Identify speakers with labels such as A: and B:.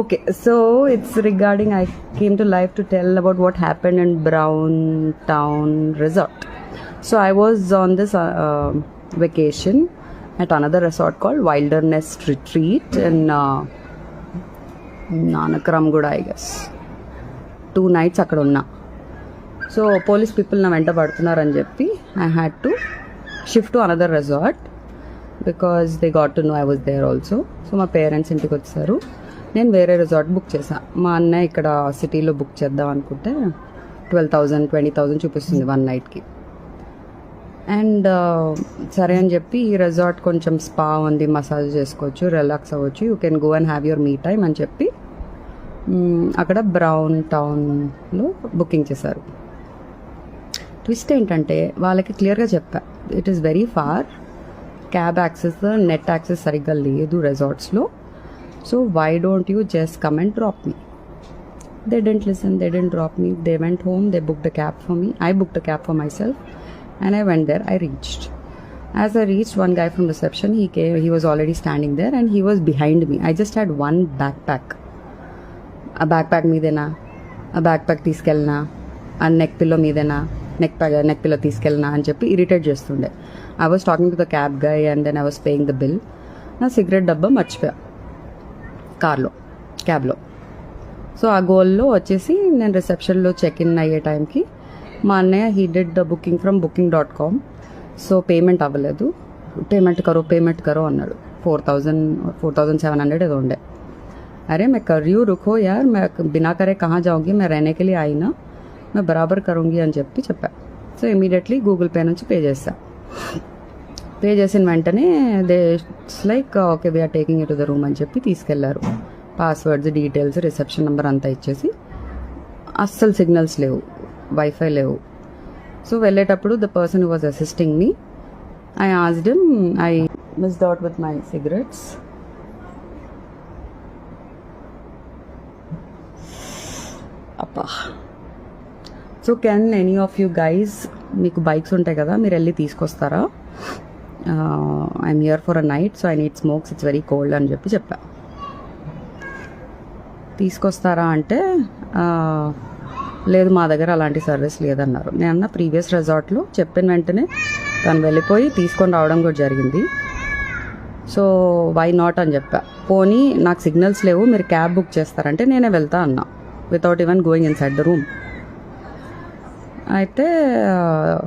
A: Okay so it's regarding I came to life to tell about what happened in Brown Town resort so I was on this vacation at another resort call Wilderness Retreat and Nanakram కూడా I guess two nights అక్కడ ఉన్నా. So police people నా వెంట పడుతున్నారని చెప్పి I had to shift to another resort because they got to know I was there also so మా parents ఇంటికి వచ్చారు. నేను వేరే రిసార్ట్ బుక్ చేశాను మా అన్నయ్య ఇక్కడ సిటీలో బుక్ చేద్దాం అనుకుంటే ట్వెల్వ్ థౌజండ్ ట్వంటీ థౌజండ్ చూపిస్తుంది వన్ నైట్కి. అండ్ సరే అని చెప్పి ఈ రిసార్ట్ కొంచెం స్పా ఉంది మసాజ్ చేసుకోవచ్చు రిలాక్స్ అవ్వచ్చు you can go and have your me time అని చెప్పి అక్కడ బ్రౌన్ టౌన్లో బుకింగ్ చేశారు. ట్విస్ట్ ఏంటంటే వాళ్ళకి క్లియర్గా చెప్పా. It is very far cab access net access సరిగ్గా లేదు రిసార్ట్స్లో. So why don't you just come and drop me they didn't listen they didn't drop me they went home they book the cab for me I book the cab for myself and I went there I reached As I reached, one guy from reception, he came, he was already standing there and he was behind me. I just had one backpack. ఆ backpack మీదేనా? ఆ backpack తీసుకెళ్ళినా? ఆ neck pillow మీదేనా? Neck pack neck pillow తీసుకెళ్ళినా? అని చెప్పి irritate చేస్తుండే. I was talking to the cab guy and then I was paying the bill నా సిగరెట్ డబ్బా మర్చిపోయా. కార్లో క్యాబ్లో సో ఆ గోల్లో వచ్చేసి నేను రిసెప్షన్లో చెక్ ఇన్ అయ్యే టైంకి మా అన్నయ్య he did the booking from booking dot com so payment అవ్వలేదు పేమెంట్ కరో పేమెంట్ కరో అన్నాడు four thousand four thousand seven hundred ఏదో ఉండే अरे मैं कर रही हूँ रुको यार मैं बिना करे कहाँ जाऊँगी मैं रहने के लिए आई ना मैं బరాబర్ కరుంగి అని చెప్పి చెప్పా సో ఇమీడియట్లీ గూగుల్ పే నుంచి పే చేసా పే చేసిన వెంటనే they like okay we're taking it to the room అని చెప్పి తీసుకెళ్ళారు. పాస్వర్డ్స్ డీటెయిల్స్ రిసెప్షన్ నెంబర్ అంతా ఇచ్చేసి. అస్సలు సిగ్నల్స్ లేవు. వైఫై లేవు. సో వెళ్ళేటప్పుడు the person was assisting me I asked I miss out with my cigarettes అప్పా so can any of you guys మీకు బైక్స్ ఉంటాయి కదా మీరు వెళ్ళి తీసుకొస్తారా? I'm here for a night so I need smokes it's very cold అని చెప్పి చెప్పా. తీసుకొస్తారా అంటే uh, లేదు మా దగ్గర అలాంటి సర్వీస్ లేదన్నారు. నేను అన్న ప్రీవియస్ రిసార్ట్లో చెప్పిన వెంటనే తను వెళ్ళిపోయి తీసుకొని రావడం కూడా జరిగింది. సో వై నాట్ అని చెప్పా. పోనీ నాకు సిగ్నల్స్ లేవు మీరు క్యాబ్ బుక్ చేస్తారంటే నేనే వెళ్తా అన్నా without even going inside the room అయితే uh,